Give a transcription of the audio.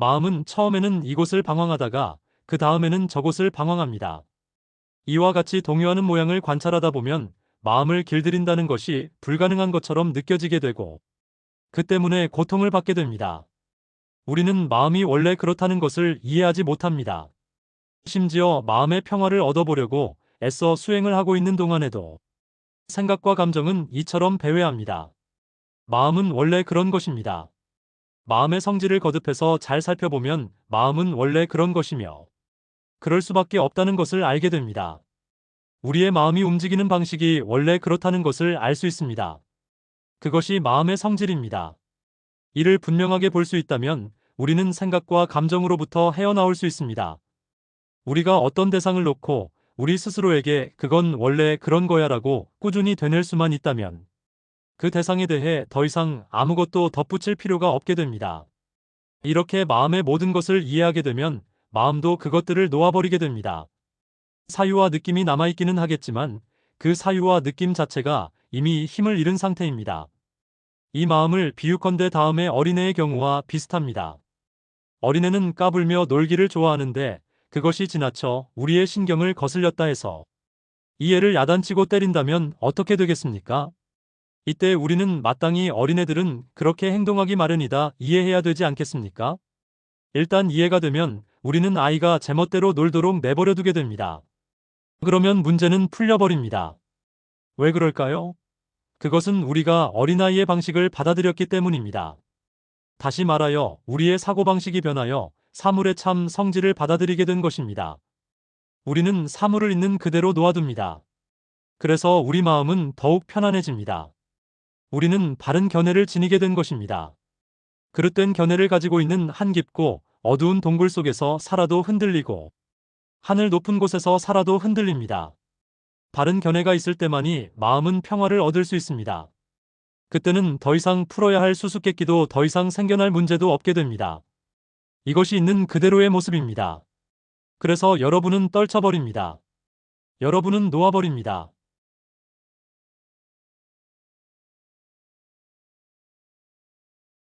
마음은 처음에는 이곳을 방황하다가 그 다음에는 저곳을 방황합니다. 이와 같이 동요하는 모양을 관찰하다 보면 마음을 길들인다는 것이 불가능한 것처럼 느껴지게 되고 그 때문에 고통을 받게 됩니다. 우리는 마음이 원래 그렇다는 것을 이해하지 못합니다. 심지어 마음의 평화를 얻어보려고 애써 수행을 하고 있는 동안에도 생각과 감정은 이처럼 배회합니다. 마음은 원래 그런 것입니다. 마음의 성질을 거듭해서 잘 살펴보면 마음은 원래 그런 것이며 그럴 수밖에 없다는 것을 알게 됩니다. 우리의 마음이 움직이는 방식이 원래 그렇다는 것을 알 수 있습니다. 그것이 마음의 성질입니다. 이를 분명하게 볼 수 있다면 우리는 생각과 감정으로부터 헤어나올 수 있습니다. 우리가 어떤 대상을 놓고 우리 스스로에게 그건 원래 그런 거야 라고 꾸준히 되뇌 수만 있다면 그 대상에 대해 더 이상 아무것도 덧붙일 필요가 없게 됩니다. 이렇게 마음의 모든 것을 이해하게 되면 마음도 그것들을 놓아버리게 됩니다. 사유와 느낌이 남아있기는 하겠지만 그 사유와 느낌 자체가 이미 힘을 잃은 상태입니다. 이 마음을 비유컨대 다음의 어린애의 경우와 비슷합니다. 어린애는 까불며 놀기를 좋아하는데 그것이 지나쳐 우리의 신경을 거슬렸다 해서 이 애를 야단치고 때린다면 어떻게 되겠습니까? 이때 우리는 마땅히 어린애들은 그렇게 행동하기 마련이다 이해해야 되지 않겠습니까? 일단 이해가 되면 우리는 아이가 제멋대로 놀도록 내버려 두게 됩니다. 그러면 문제는 풀려버립니다. 왜 그럴까요? 그것은 우리가 어린아이의 방식을 받아들였기 때문입니다. 다시 말하여 우리의 사고방식이 변하여 사물의 참 성질을 받아들이게 된 것입니다. 우리는 사물을 있는 그대로 놓아둡니다. 그래서 우리 마음은 더욱 편안해집니다. 우리는 바른 견해를 지니게 된 것입니다. 그릇된 견해를 가지고 있는 한 깊고 어두운 동굴 속에서 살아도 흔들리고 하늘 높은 곳에서 살아도 흔들립니다. 바른 견해가 있을 때만이 마음은 평화를 얻을 수 있습니다. 그때는 더 이상 풀어야 할 수수께끼도 더 이상 생겨날 문제도 없게 됩니다. 이것이 있는 그대로의 모습입니다. 그래서 여러분은 떨쳐버립니다. 여러분은 놓아버립니다.